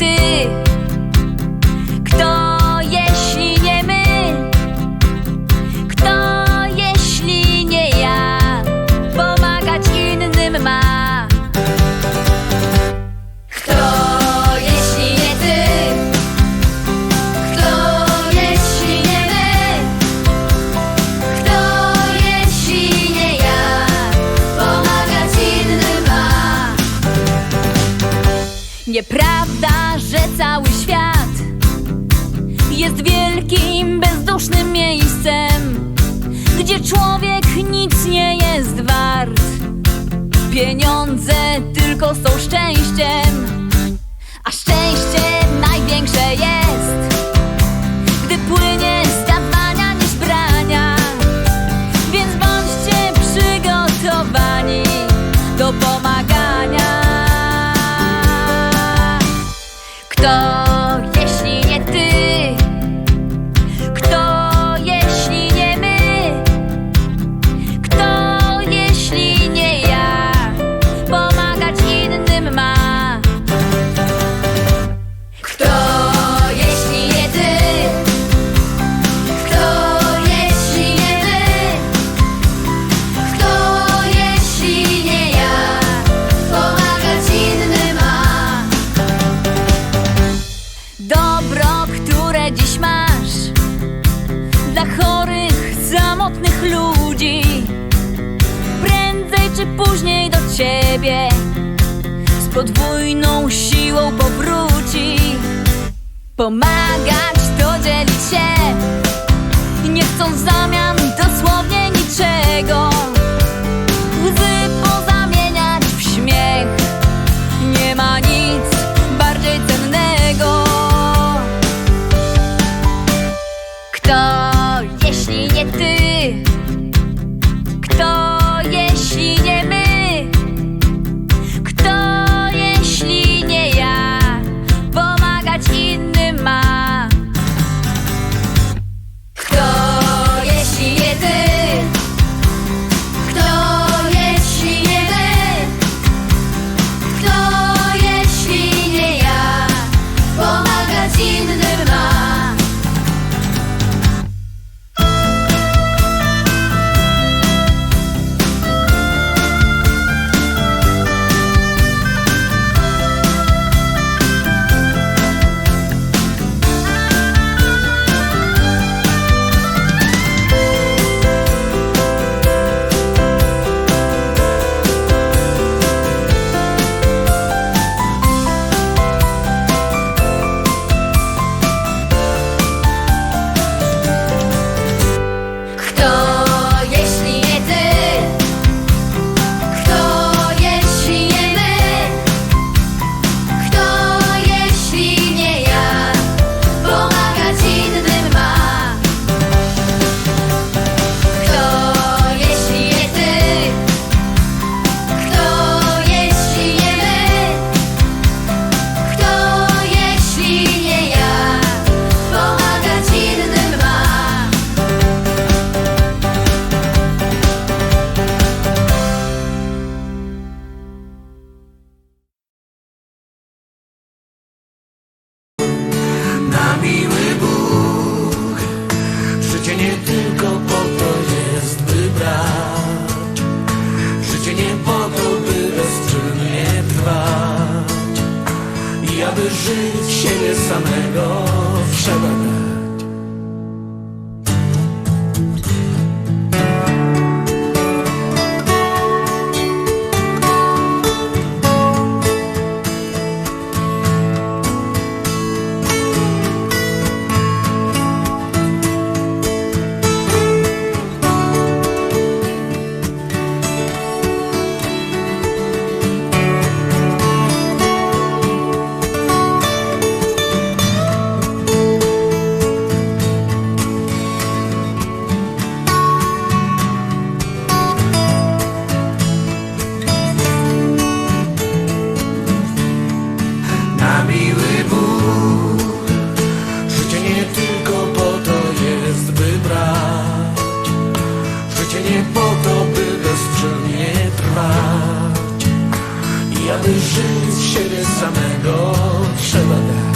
ter Nieprawda, że cały świat jest wielkim, bezdusznym miejscem, gdzie człowiek nic nie jest wart. Pieniądze tylko są szczęściem. czy później do ciebie z podwójną siłą powróci. Pomagać to dzielić się, nie chcą w zamian dosłownie niczego. żyć siebie samego w szabanach. Nauczyć siebie samego trzeba dać.